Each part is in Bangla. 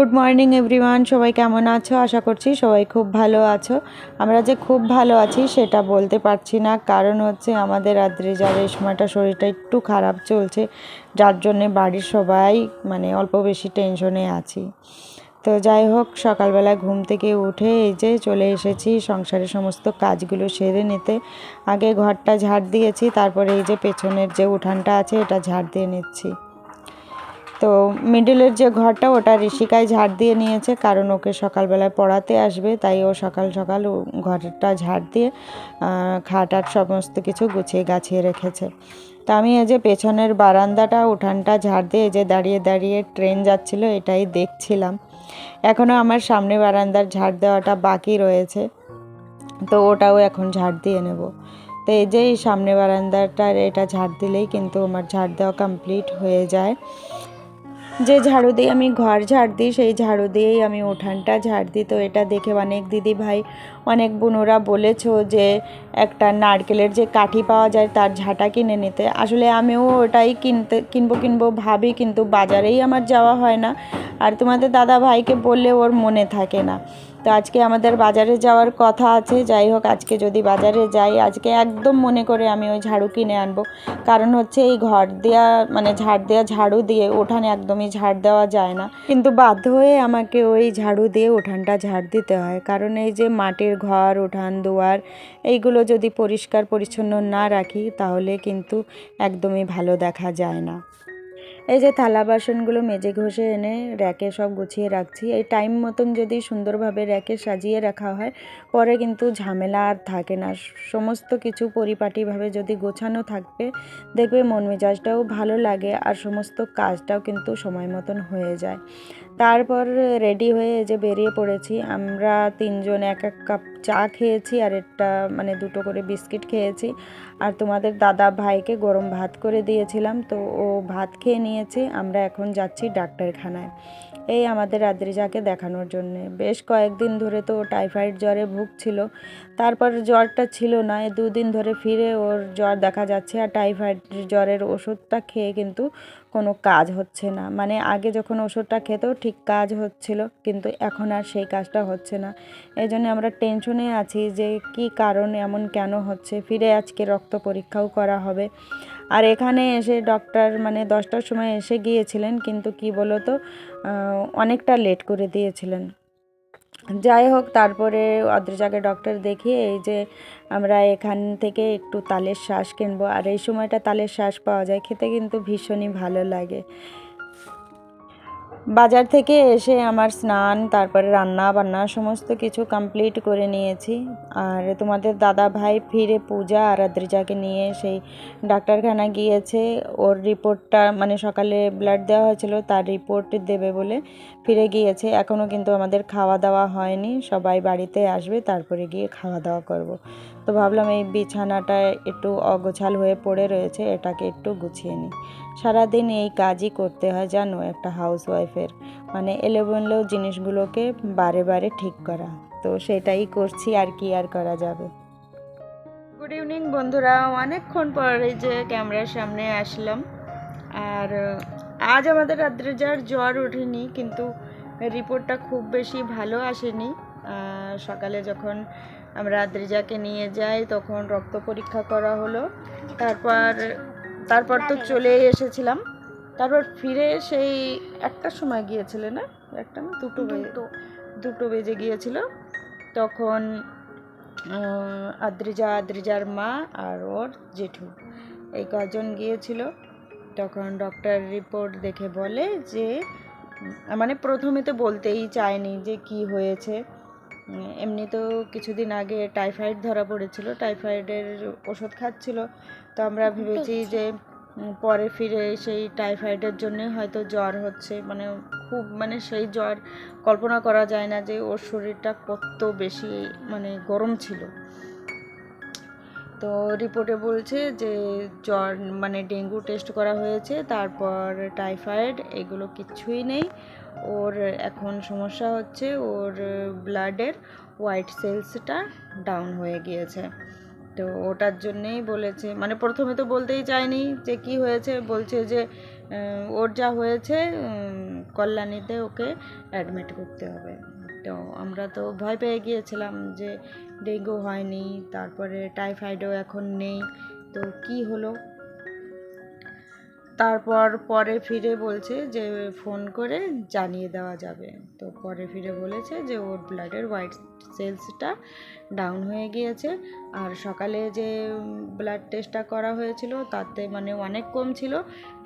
গুড মর্নিং এভরিওয়ান, সবাই কেমন আছো? আশা করছি সবাই খুব ভালো আছো। আমরা যে খুব ভালো আছি সেটা বলতে পারছি না। কারণ হচ্ছে আমাদের আদ্রিজা রেশমাটা শরীরটা একটু খারাপ চলছে, যার জন্যে বাড়ির সবাই মানে অল্প বেশি টেনশনে আছি। তো যাই হোক, সকালবেলা ঘুম থেকে উঠে এই যে চলে এসেছি সংসারের সমস্ত কাজগুলো সেরে নিতে। আগে ঘরটা ঝাড় দিয়েছি, তারপরে এই যে পেছনের যে উঠানটা আছে, এটা ঝাড় দিয়ে নিচ্ছি। তো মিডিলের যে ঘরটা ওটা ঋষিকায় ঝাড় দিয়ে নিয়েছে কারণ ওকে সকালবেলায় পড়াতে আসবে তাই ও সকাল সকাল ঘরটা ঝাড় দিয়ে আহ, খাট আট সমস্ত কিছু গুছিয়ে গাছিয়ে রেখেছে। তা আমি এই যে পেছনের বারান্দাটা উঠানটা ঝাড় দিয়ে এই যে দাঁড়িয়ে দাঁড়িয়ে ট্রেন যাচ্ছিল এটাই দেখছিলাম। এখনও আমার সামনে বারান্দার ঝাড় দেওয়াটা বাকি রয়েছে তো ওটাও এখন ঝাড় দিয়ে নেব। তো এই যে সামনে বারান্দাটার এটা ঝাড় দিলেই কিন্তু আমার ঝাড় দেওয়া কমপ্লিট হয়ে যায়। যে ঝাড়ু দিয়ে আমি ঘর ঝাড় দিই, সেই ঝাড়ু দিয়েই আমি উঠানটা ঝাড় দিই। তো এটা দেখে অনেক দিদি ভাই, অনেক বোনরা বলেছ যে একটা নারকেলের যে কাঠি পাওয়া যায় তার ঝাঁটা কিনে নিতে। আসলে আমিও ওটাই কিনতে, কিনবো কিনবো ভাবি, কিন্তু বাজারেই আমার যাওয়া হয় না। আর তোমাদের দাদা ভাইকে বললে ওর মনে থাকে না। তো আজকে আমাদের বাজারে যাওয়ার কথা আছে, যাই হোক আজকে যদি বাজারে যাই, আজকে একদম মনে করে আমি ওই ঝাড়ু কিনে আনব। কারণ হচ্ছে এই ঘর দেওয়া মানে ঝাড় দেওয়া ঝাড়ু দিয়ে উঠানে একদমই ঝাড় দেওয়া যায় না। কিন্তু বাধ্য হয়ে আমাকে ওই ঝাড়ু দিয়ে উঠানটা ঝাড় দিতে হয়। কারণ এই যে মাটির ঘর, উঠান, দুয়ার, এইগুলো যদি পরিষ্কার পরিচ্ছন্ন না রাখি, তাহলে কিন্তু একদমই ভালো দেখা যায় না। এই যে থালা বাসনগুলো মেজে ঘষে এনে র্যাকে সব গুছিয়ে রাখছি। এই টাইম মতন যদি সুন্দরভাবে র্যাকে সাজিয়ে রাখা হয়, পরে কিন্তু ঝামেলা আর থাকে না। সমস্ত কিছু পরিপাটিভাবে যদি গোছানো থাকবে, দেখবে মন মেজাজটাও ভালো লাগে আর সমস্ত কাজটাও কিন্তু সময় মতন হয়ে যায়। তারপর রেডি হয়ে যে বেরিয়ে পড়েছি, আমরা তিনজন এক এক কাপ চা খেয়েছি আর একটা মানে দুটো করে বিস্কিট খেয়েছি। আর তোমাদের দাদা ভাইকে গরম ভাত করে দিয়েছিলাম, তো ও ভাত খেয়ে নিয়েছে, আমরা এখন যাচ্ছি ডাক্তারখানায়। এই আমাদের আদ্রিজাকে দেখানোর জন্য। বেশ কয়েকদিন ধরে তো টাইফয়েড জ্বরে ভুগছিল। তারপর জ্বরটা ছিল না দুদিন ধরে ফিরে ওর জ্বর দেখা যাচ্ছে আর টাইফয়েড জ্বরের ওষুধটা খেয়ে কিন্তু কোনো কাজ হচ্ছে না। মানে আগে যখন ওষুধটা খেত ঠিক কাজ হচ্ছিল, কিন্তু এখন আর সেই কাজটা হচ্ছে না। এই জন্য আমরা টেনশনে আছি যে কি কারণ, এমন কেন হচ্ছে? ফিরে আজকে রক্ত পরীক্ষাও করা হবে। আর এখানে এসে ডক্টর মানে দশটার সময় এসে গিয়েছিলেন, কিন্তু কি বলো তো অনেকটা লেট করে দিয়েছিলেন। যাই হোক, তারপরে অদ্রজাকে ডক্টর দেখিয়ে এই যে আমরা এখান থেকে একটু তালের শ্বাস কিনবো। আর এই সময়টা তালের শ্বাস পাওয়া যায়, খেতে কিন্তু ভীষণই ভালো লাগে। বাজার থেকে এসে আমার স্নান, তারপরে রান্না বান্না সমস্ত কিছু কমপ্লিট করে নিয়েছি। আর তোমাদের দাদা ভাই ফিরে পূজা আর আদ্রিজাকে নিয়ে সেই ডাক্তারখানা গিয়েছে। ওর রিপোর্টটা মানে সকালে ব্লাড দেওয়া হয়েছিল, তার রিপোর্ট দেবে বলে ফিরে গিয়েছে। এখনও কিন্তু আমাদের খাওয়া দাওয়া হয়নি, সবাই বাড়িতে আসবে, তারপরে গিয়ে খাওয়া দাওয়া করব। তো ভাবলাম এই বিছানাটা একটু অগোছাল হয়ে পড়ে রয়েছে, এটাকে একটু গুছিয়ে নিই। সারাদিন এই কাজই করতে হয়, জানো, একটা হাউস ওয়াইফের মানে এলোমেলো জিনিসগুলোকে বারে বারে ঠিক করা। তো সেটাই করছি, আর কি আর করা যাবে। গুড ইভিনিং বন্ধুরা। অনেকক্ষণ পর যে ক্যামেরার সামনে আসলাম। আর আজ আমাদের আদ্রেজার জ্বর ওঠেনি, কিন্তু রিপোর্টটা খুব বেশি ভালো আসেনি। সকালে যখন আমরা আদ্রিজাকে নিয়ে যাই তখন রক্ত পরীক্ষা করা হলো। তারপর তারপর তো চলে এসেছিলাম। তারপর ফিরে সেই একটার সময় গিয়েছিলে না? একটা না? দুটো বেজে দুটো। বেজে গিয়েছিল। তখন আদ্রিজা আদ্রিজার মা আর ওর জেঠু। এই কজন গিয়েছিল। তখন ডক্টর রিপোর্ট দেখে বলে যে মানে প্রথমে তো বলতেই চায়নি যে কি হয়েছে। এমনিতেও কিছুদিন আগে টাইফয়েড ধরা পড়েছিল টাইফয়েডের ওষুধ খাচ্ছিল। তো আমরা ভেবেছি যে পরে ফিরে সেই টাইফয়েডের জন্যে হয়তো জ্বর হচ্ছে। মানে খুব মানে সেই জ্বর কল্পনা করা যায় না যে ওর শরীরটা কত বেশি মানে গরম ছিল। তো রিপোর্টে বলছে যে জ্বর মানে ডেঙ্গু টেস্ট করা হয়েছে তারপর টাইফয়েড এগুলো কিচ্ছুই নেই। ওর এখন সমস্যা হচ্ছে ওর ব্লাডের হোয়াইট সেলসটা ডাউন হয়ে গিয়েছে। তো ওটার জন্যেই বলেছে মানে প্রথমে তো বলতেই চায়নি যে কি হয়েছে, বলছে যে ওর যা হয়েছে কল্যাণীতে ওকে অ্যাডমিট করতে হবে। তো আমরা তো ভয় পেয়ে গিয়েছিলাম যে ডেঙ্গু হয়নি, তারপরে টাইফয়েডও এখন নেই, তো কি হলো? তারপর পরে ফিরে বলছে যে ফোন করে জানিয়ে দেওয়া যাবে। তো পরে ফিরে বলেছে যে ওর ব্লাডের হোয়াইট সেলসটা ডাউন হয়ে গিয়েছে। আর সকালে যে ব্লাড টেস্টটা করা হয়েছিল তাতে মানে অনেক কম ছিল।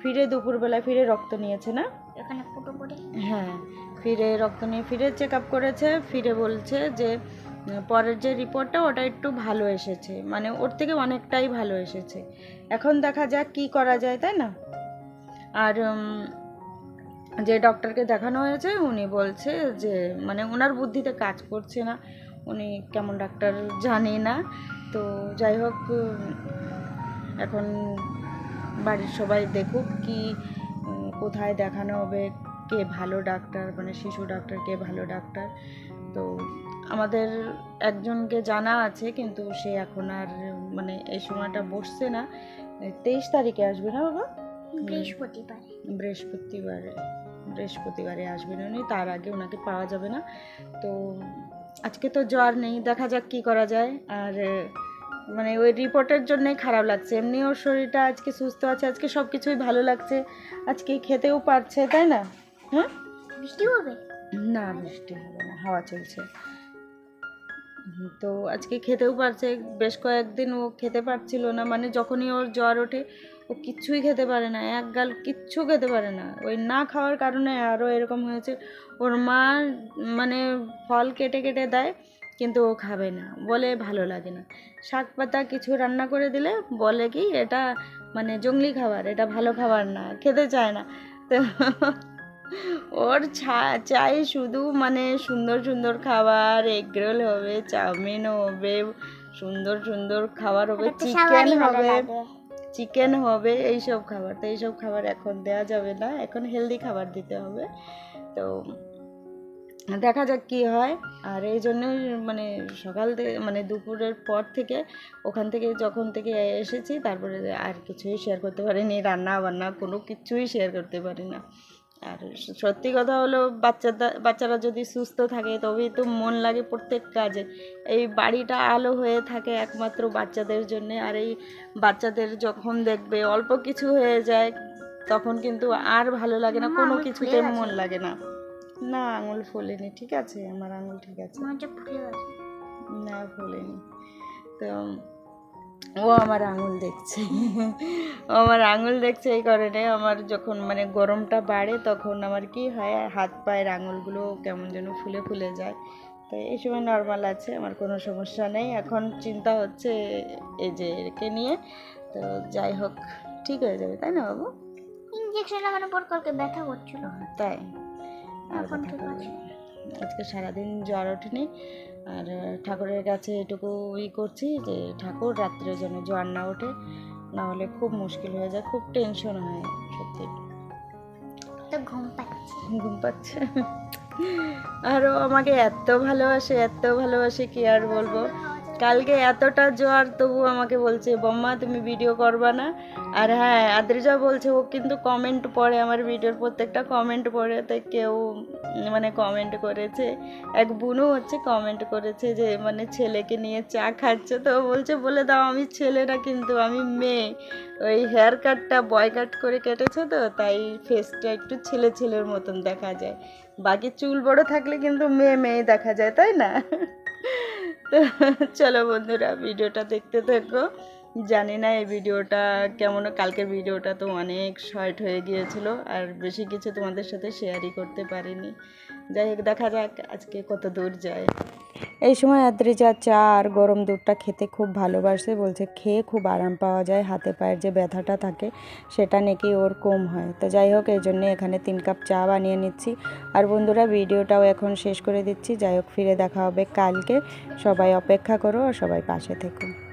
ফিরে দুপুরবেলা ফিরে রক্ত নিয়েছে না? এখানে ফুটো করে হ্যাঁ ফিরে রক্ত নিয়ে ফিরে চেক আপ করেছে। ফিরে বলছে যে পরের যে রিপোর্টটা ওটা একটু ভালো এসেছে। মানে ওর থেকে অনেকটাই ভালো এসেছে। এখন দেখা যাক কি করা যায় তাই না? আর যে ডক্টরকে দেখানো হয়েছে, উনি বলছে যে মানে ওনার বুদ্ধিতে কাজ করছে না। উনি কেমন ডাক্তার জানে না। তো যাই হোক, এখন বাড়ির সবাই দেখুক কি কোথায় দেখানো হবে, কে ভালো ডাক্তার মানে শিশু ডাক্তার কে ভালো ডাক্তার তো আমাদের একজনকে জানা আছে, কিন্তু সে এখন আর মানে এই সময়টা বসছে না। তেইশ তারিখে আসবে না বাবা? বৃহস্পতিবার। বৃহস্পতিবারে বৃহস্পতিবারে আসবেন উনি তার আগে ওনাকে পাওয়া যাবে না। তো আজকে তো জ্বর নেই দেখা যাক কি করা যায়। আর মানে ওই রিপোর্টের জন্যই খারাপ লাগছে। এমনি ওর শরীরটা আজকে সুস্থ আছে আজকে সব কিছুই ভালো লাগছে। আজকে খেতেও পারছে তাই না? হ্যাঁ? বৃষ্টি হবে? না বৃষ্টি হবে না হাওয়া চলছে। তো আজকে খেতেও পারছে বেশ কয়েকদিন ও খেতে পারছিল না। মানে যখনই ওর জ্বর ওঠে ও কিচ্ছুই খেতে পারে না এক গাল কিচ্ছু খেতে পারে না। ওই না খাওয়ার কারণে আরও এরকম হয়েছে ওর মা মানে ফল কেটে কেটে দেয় কিন্তু ও খাবে না বলে ভালো লাগে না। শাক পাতা কিছু রান্না করে দিলে বলে কি এটা মানে জঙ্গলি খাবার এটা ভালো খাবার না খেতে চায় না। তো ওর চাই শুধু মানে সুন্দর সুন্দর খাবার এগরোল হবে চাউমিন হবে সুন্দর সুন্দর খাবার হবে চিকেন হবে। চিকেন হবে, এইসব খাবার। তো এইসব খাবার এখন দেওয়া যাবে না। এখন হেলদি খাবার দিতে হবে। তো দেখা যাক কি হয়। আর এই জন্য মানে সকাল থেকে মানে দুপুরের পর থেকে, ওখান থেকে যখন থেকে এসেছি, তারপরে আর কিছুই শেয়ার করতে পারিনি। রান্না বান্না কোনো কিছুই শেয়ার করতে পারি না আর সত্যি কথা হলো বাচ্চাদের বাচ্চারা যদি সুস্থ থাকে তবেই তো মন লাগে প্রত্যেক কাজে। এই বাড়িটা আলো হয়ে থাকে একমাত্র বাচ্চাদের জন্য আর এই বাচ্চাদের যখন দেখবে অল্প কিছু হয়ে যায় তখন কিন্তু আর ভালো লাগে না কোনো কিছুতে মন লাগে না। না আঙুল ফোলেনি ঠিক আছে? আমার আঙুল ঠিক আছে। না ফোলেনি। তো ও আমার আঙুল দেখছে। ও আমার আঙুল দেখছে এই কারণে আমার যখন মানে গরমটা বাড়ে তখন আমার কি হয় হাত পায়ের আঙুলগুলো কেমন যেন ফুলে ফুলে যায়। তো এই সময় নর্মাল আছে আমার কোনো সমস্যা নেই। এখন চিন্তা হচ্ছে এই যে একে নিয়ে। তো যাই হোক ঠিক হয়ে যাবে তাই না বাবু? ইঞ্জেকশন লাগানোর পর কালকে ব্যথা করছিল। তাই? এখন ঠিক আছে। আজকে সারাদিন জ্বর ওঠেনি। আর ঠাকুরের কাছে এটুকু ই করছি যে ঠাকুর রাত্রে যেন জ্বর না ওঠে না হলে খুব মুশকিল হয়ে যায় খুব টেনশন হয় সত্যি। ঘুম পাচ্ছে। ঘুম পাচ্ছে। আরও আমাকে এত ভালোবাসে এত ভালোবাসে কি আর বলব? কালকে এতটা জ্বর তবু আমাকে বলছে, বম্মা, তুমি ভিডিও করবা না? আর হ্যাঁ আদ্রিজা বলছে, ও কিন্তু কমেন্ট পড়ে, আমার ভিডিওর প্রত্যেকটা কমেন্ট পড়ে। তাই কেউ মানে কমেন্ট করেছে। এক বুনু হচ্ছে কমেন্ট করেছে যে মানে ছেলেকে নিয়ে চা খাচ্ছে। তো বলছে, বলে দাও, আমি ছেলে না কিন্তু, আমি মেয়ে। ওই হেয়ার কাটটা বয় কাট করে কেটেছে তো, তাই ফেসটা একটু ছেলে ছেলের মতন দেখা যায়। বাকি চুল বড় থাকলে কিন্তু মেয়ে মেয়ে দেখা যায়, তাই না? চলো বন্ধুরা, ভিডিওটা দেখতে থাকো। জানি না এই ভিডিওটা কেমন, কালকের ভিডিওটা তো অনেক শর্ট হয়ে গিয়েছিল, আর বেশি কিছু তোমাদের সাথে শেয়ারই করতে পারিনি। যাই হোক, দেখা যাক আজকে কত দূর যায়। এই সময় আদ্রিজা চা আর গরম দুধটা খেতে খুব ভালোবাসে, বলছে খেয়ে খুব আরাম পাওয়া যায়, হাতে পায়ের যে ব্যথাটা থাকে সেটা নাকি ওর কম হয়। তো যাই হোক, এই জন্যে এখানে তিন কাপ চা বানিয়ে নিচ্ছি। আর বন্ধুরা, ভিডিওটাও এখন শেষ করে দিচ্ছি। যাই হোক, ফিরে দেখা হবে কালকে। সবাই অপেক্ষা করো আর সবাই পাশে থেকো।